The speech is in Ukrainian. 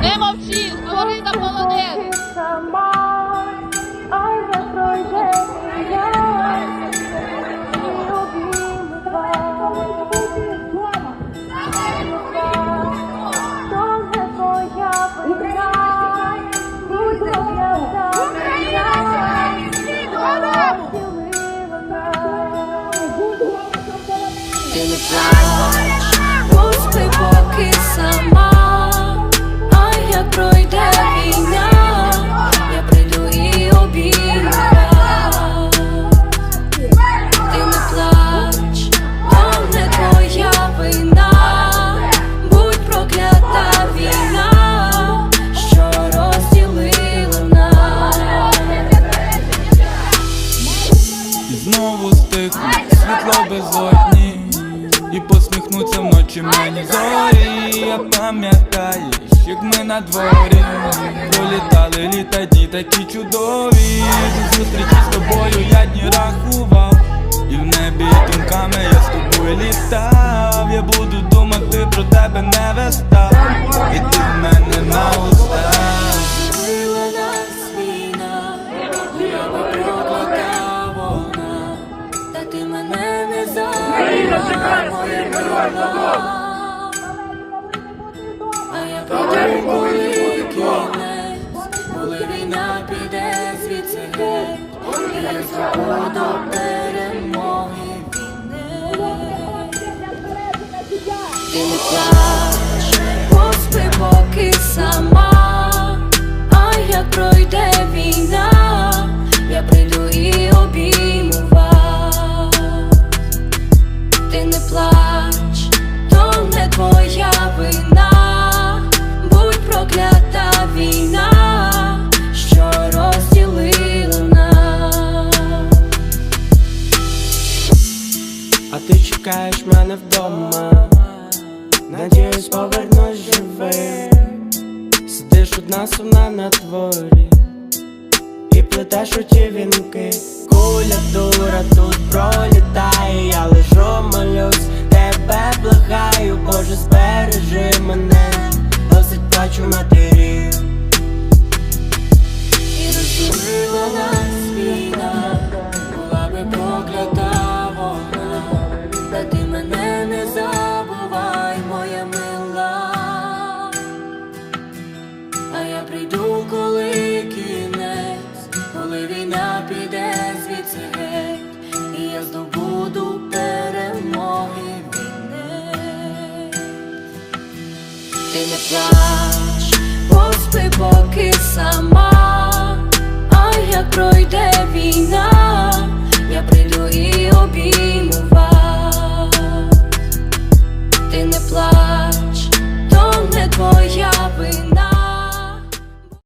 Не мовчи, говори за полонених. Ти не плач, пусти поки сама, Посміхнуться вночі мені. Зорі Я пам'ятаю, як ми на дворі Пролітали літа дні такі чудові. До зустрічі з тобою я дні рахував І в небі думками я з тобою літав. Я буду думати про тебе не вестав мене чекає своїх героїв додому! А я прийду, коли коли війна піде звідси геть, і я здобуду перемоги війни. А ти чекаєш мене вдома, надіюсь, повернусь живим. Сидиш одна сумна на дворі і плетеш у ті вінки. Куля дура тут пролітає, я лежу, молюсь, тебе благаю, Боже, збережи мене, досить плачу матерів. І розділила нас мене не забувай, моя мила. А я прийду, коли кінець, коли війна піде звідси геть, і я здобуду перемоги війни. Ти не плач, поспи поки сама, а як пройде війна, я прийду і обійму